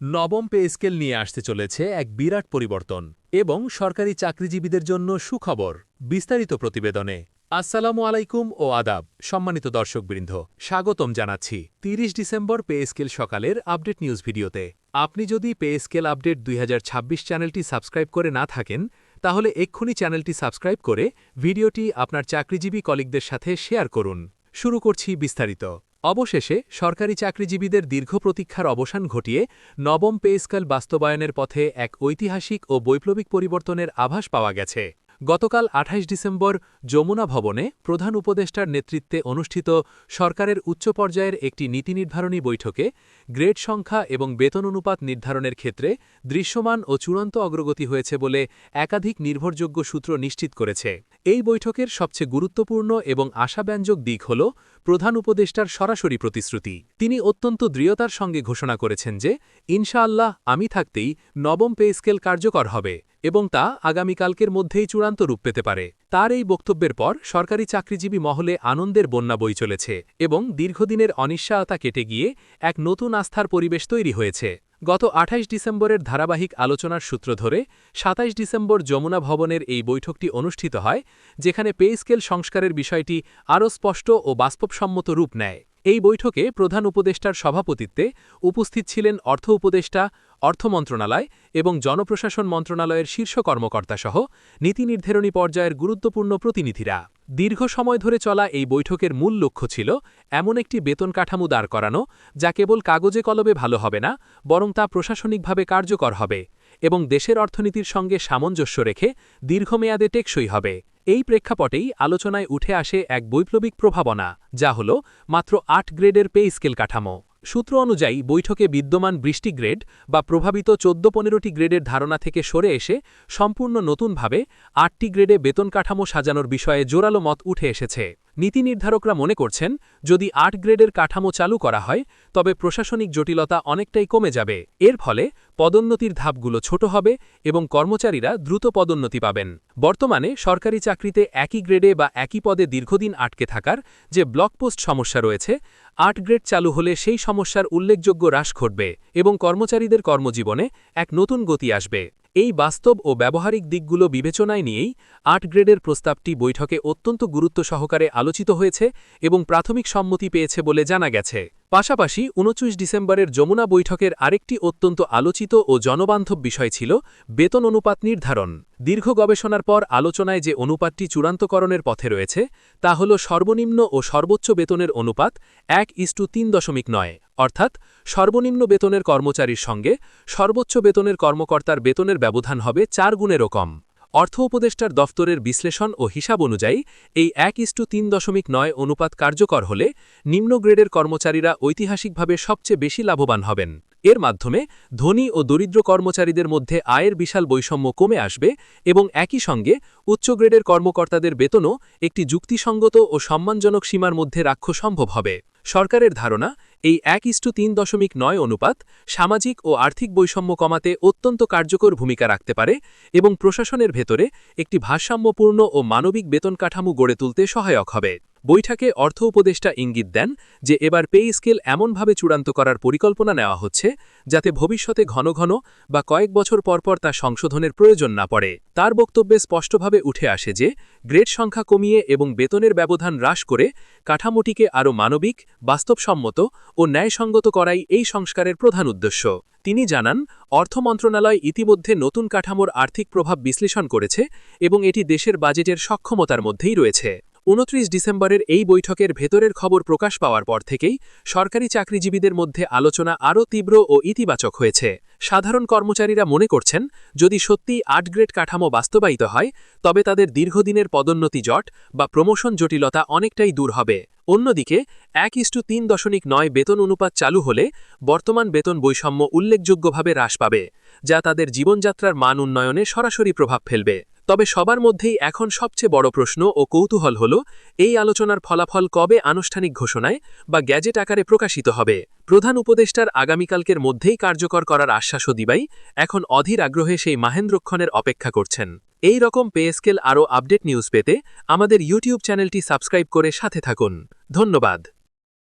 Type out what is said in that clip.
নবম pay scale নিয়ে আসতে চলেছে এক বিরাট পরিবর্তন এবং সরকারি চাকরিজীবীদের জন্য সুখবর বিস্তারিত প্রতিবেদনে। আসসালামু আলাইকুম ও আদাব, সম্মানিত দর্শকবৃন্দ, স্বাগতম জানাচ্ছি ৩০ ডিসেম্বর পে স্কেল সকালের আপডেট নিউজ ভিডিওতে। আপনি যদি পে স্কেল আপডেট দুই হাজার ছাব্বিশ চ্যানেলটি সাবস্ক্রাইব করে না থাকেন, তাহলে এক্ষুনি চ্যানেলটি সাবস্ক্রাইব করে ভিডিওটি আপনার চাকরিজীবী কলিগদের সাথে শেয়ার করুন। শুরু করছি বিস্তারিত। অবশেষে, সরকারি চাকরিজীবীদের দীর্ঘ প্রতীক্ষার অবসান ঘটিয়ে নবম পে স্কেল বাস্তবায়নের পথে এক ঐতিহাসিক ও বৈপ্লবিক পরিবর্তনের আভাস পাওয়া গেছে। গতকাল ২৮ ডিসেম্বর যমুনা ভবনে প্রধান উপদেষ্টার নেতৃত্বে অনুষ্ঠিত সরকারের উচ্চ পর্যায়ের একটি নীতি নির্ধারণী বৈঠকে গ্রেড সংখ্যা এবং বেতন অনুপাত নির্ধারণের ক্ষেত্রে দৃশ্যমান ও চূড়ান্ত অগ্রগতি হয়েছে বলে একাধিক নির্ভরযোগ্য সূত্র নিশ্চিত করেছে। এই বৈঠকের সবচেয়ে গুরুত্বপূর্ণ এবং আশাব্যঞ্জক দিক হল প্রধান উপদেষ্টার সরাসরি প্রতিশ্রুতি। তিনি অত্যন্ত দৃঢ়তার সঙ্গে ঘোষণা করেছেন যে, ইনশাআল্লাহ, আমি থাকতেই নবম পে স্কেল কার্যকর হবে। এবং তা আগামীকালকের মধ্যেই চূড়ান্ত রূপ পেতে পারে। তার এই বক্তব্যের পর সরকারি চাকরিজীবী মহলে আনন্দের বন্যা বই চলেছে এবং দীর্ঘদিনের অনিশ্চয়তা কেটে গিয়ে এক নতুন আস্থার পরিবেশ তৈরি হয়েছে। গত ২৮ ডিসেম্বরের ধারাবাহিক আলোচনার সূত্র ধরে ২৭ ডিসেম্বর যমুনা ভবনের এই বৈঠকটি অনুষ্ঠিত হয়, যেখানে পে স্কেল সংস্কারের বিষয়টি আরও স্পষ্ট ও বাস্তবসম্মত রূপ নেয়। এই বৈঠকে প্রধান উপদেষ্টার সভাপতিত্বে উপস্থিত ছিলেন অর্থ উপদেষ্টা অর্থ মন্ত্রণালয় এবং জনপ্রশাসন মন্ত্রণালয়ের শীর্ষ কর্মকর্তাসহ নীতি নির্ধারণী পর্যায়ের গুরুত্বপূর্ণ প্রতিনিধিরা। দীর্ঘ সময় ধরে চলা এই বৈঠকের মূল লক্ষ্য ছিল এমন একটি বেতন কাঠামো দাঁড় করানো, যা কেবল কাগজে কলবে ভালো হবে না, বরং তা প্রশাসনিকভাবে কার্যকর হবে এবং দেশের অর্থনীতির সঙ্গে সামঞ্জস্য রেখে দীর্ঘমেয়াদে টেকসই হবে। এই প্রেক্ষাপটেই আলোচনায় উঠে আসে এক বৈপ্লবিক প্রভাবনা, যা হল মাত্র আট গ্রেডের পে স্কেল কাঠামো। সূত্র অনুযায়ী, বৈঠকে বিদ্যমান বৃষ্টি গ্রেড বা প্রভাবিত চোদ্দ পনেরোটি গ্রেডের ধারণা থেকে সরে এসে সম্পূর্ণ নতুনভাবে আটটি গ্রেডে বেতন কাঠামো সাজানোর বিষয়ে জোরালো মত উঠে এসেছে। নীতি নির্ধারকরা মনে করছেন, যদি আট গ্রেডের কাঠামো চালু করা হয়, তবে প্রশাসনিক জটিলতা অনেকটাই কমে যাবে। এর ফলে পদোন্নতির ধাপগুলো ছোট হবে এবং কর্মচারীরা দ্রুত পদোন্নতি পাবেন। বর্তমানে সরকারি চাকরিতে একই গ্রেডে বা একই পদে দীর্ঘদিন আটকে থাকার যে ব্লক পোস্ট সমস্যা রয়েছে, আট গ্রেড চালু হলে সেই সমস্যার উল্লেখযোগ্য হ্রাস ঘটবে এবং কর্মচারীদের কর্মজীবনে এক নতুন গতি আসবে। এই বাস্তব ও ব্যবহারিক দিকগুলো বিবেচনায় নিয়েই আট গ্রেডের প্রস্তাবটি বৈঠকে অত্যন্ত গুরুত্ব সহকারে আলোচিত হয়েছে এবং প্রাথমিক সম্মতি পেয়েছে বলে জানা গেছে। পাশাপাশি উনচুশ ডিসেম্বরের যমুনা বৈঠকের আরেকটি অত্যন্ত আলোচিত ও জনবান্ধব বিষয় ছিল বেতন অনুপাত নির্ধারণ। দীর্ঘ গবেষণার পর আলোচনায় যে অনুপাতটি চূড়ান্তকরণের পথে রয়েছে, তা হল সর্বনিম্ন ও সর্বোচ্চ বেতনের অনুপাত এক ইস্টু তিন দশমিক নয়, অর্থাৎ সর্বনিম্ন বেতনের কর্মচারীর সঙ্গে সর্বোচ্চ বেতনের কর্মকর্তার বেতনের ব্যবধান হবে চার গুণেরও কম। অর্থ উপদেষ্টার দফতরের বিশ্লেষণ ও হিসাব অনুযায়ী, এই এক ইস্টু তিন দশমিক নয় অনুপাত কার্যকর হলে নিম্ন গ্রেডের কর্মচারীরা ঐতিহাসিকভাবে সবচেয়ে বেশি লাভবান হবেন। এর মাধ্যমে ধনী ও দরিদ্র কর্মচারীদের মধ্যে আয়ের বিশাল বৈষম্য কমে আসবে এবং একই সঙ্গে উচ্চ গ্রেডের কর্মকর্তাদের বেতনও একটি যুক্তিসঙ্গত ও সম্মানজনক সীমার মধ্যে রাখ্য সম্ভব হবে। সরকারের ধারণা এই এক ইস্টু তিন দশমিক নয় অনুপাত সামাজিক ও আর্থিক বৈষম্য কমাতে অত্যন্ত কার্যকর ভূমিকা রাখতে পারে এবং প্রশাসনের ভেতরে একটি ভারসাম্যপূর্ণ ও মানবিক বেতন কাঠামো গড়ে তুলতে সহায়ক হবে। বৈঠকে অর্থ উপদেষ্টা ইঙ্গিত দেন যে এবার পে স্কেল এমনভাবে চূড়ান্ত করার পরিকল্পনা নেওয়া হচ্ছে যাতে ভবিষ্যতে ঘন ঘন বা কয়েক বছর পরপর তা সংশোধনের প্রয়োজন না পড়ে। তার বক্তব্যে স্পষ্টভাবে উঠে আসে যে, গ্রেড সংখ্যা কমিয়ে এবং বেতনের ব্যবধান হ্রাস করে কাঠামোটিকে আরও মানবিক, বাস্তবসম্মত ও ন্যায়সঙ্গত করাই এই সংস্কারের প্রধান উদ্দেশ্য। তিনি জানান, অর্থ মন্ত্রণালয় ইতিমধ্যে নতুন কাঠামোর আর্থিক প্রভাব বিশ্লেষণ করেছে এবং এটি দেশের বাজেটের সক্ষমতার মধ্যেই রয়েছে। উনত্রিশ ডিসেম্বরের এই বৈঠকের ভেতরের খবর প্রকাশ পাওয়ার পর থেকেই সরকারি চাকরিজীবীদের মধ্যে আলোচনা আরও তীব্র ও ইতিবাচক হয়েছে। সাধারণ কর্মচারীরা মনে করছেন, যদি সত্যিই আট গ্রেড কাঠামো বাস্তবায়িত হয়, তবে তাদের দীর্ঘদিনের পদোন্নতি জট বা প্রমোশন জটিলতা অনেকটাই দূর হবে। অন্যদিকে, এক ইস্টু তিন দশমিক নয় বেতন অনুপাত চালু হলে বর্তমান বেতন বৈষম্য উল্লেখযোগ্যভাবে হ্রাস পাবে, যা তাদের জীবনযাত্রার মান উন্নয়নে সরাসরি প্রভাব ফেলবে। তবে সবার মধ্যেই এখন সবচেয়ে বড় প্রশ্ন ও কৌতূহল হল, এই আলোচনার ফলাফল কবে আনুষ্ঠানিক ঘোষণায় বা গ্যাজেট আকারে প্রকাশিত হবে? প্রধান উপদেষ্টার আগামীকালকের মধ্যেই কার্যকর করার আশ্বাসও দিবাই এখন অধীর আগ্রহে সেই মাহেন্দ্রক্ষণের অপেক্ষা করছেন। এই রকম পে স্কেল আরও আপডেট নিউজ পেতে আমাদের ইউটিউব চ্যানেলটি সাবস্ক্রাইব করে সাথে থাকুন। ধন্যবাদ।